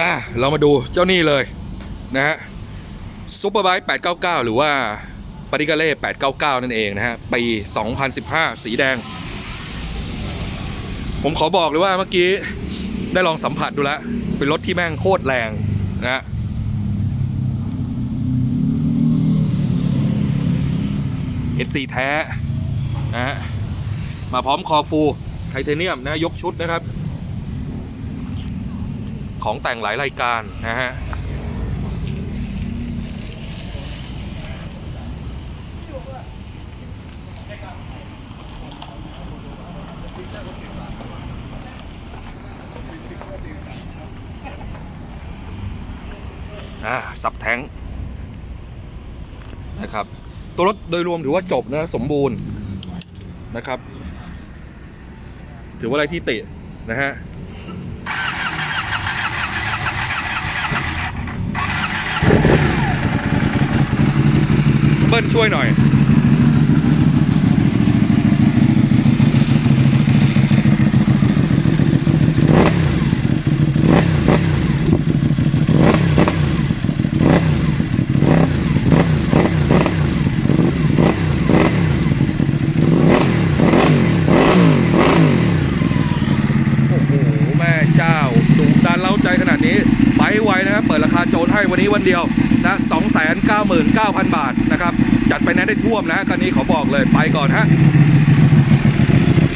อะเรามาดูเจ้านี่เลยนะฮะซูเปอร์ไบค์899 หรือว่าปาริกาเล่899 นั่นเองนะฮะ ปี 2015 สีแดง ผมขอบอกเลยว่าเมื่อกี้ได้ลองสัมผัสดูแล้ว เป็นรถที่แม่งโคตรแรงนะฮะ SC แท้นะฮะมาพร้อมคอฟูไทเทเนียมนะ ยกชุดนะครับ ของแต่งหลายรายการนะฮะอ่าซับแท้งนะครับ ตัวรถโดยรวมถือว่าจบนะสมบูรณ์นะครับ ถือว่าอะไรที่ตินะฮะ เบิ้ลช่วยหน่อย โอ้โห แม่เจ้าดุดันเล้าใจขนาดนี้ ไปไวนะครับ เปิด ให้วันนี้วันเดียวนะสองแสนเก้าหมื่นเก้าพันบาทนะครับ จัดไฟแนนซ์ได้ท่วมนะคันนี้ขอบอกเลยไปก่อนฮะ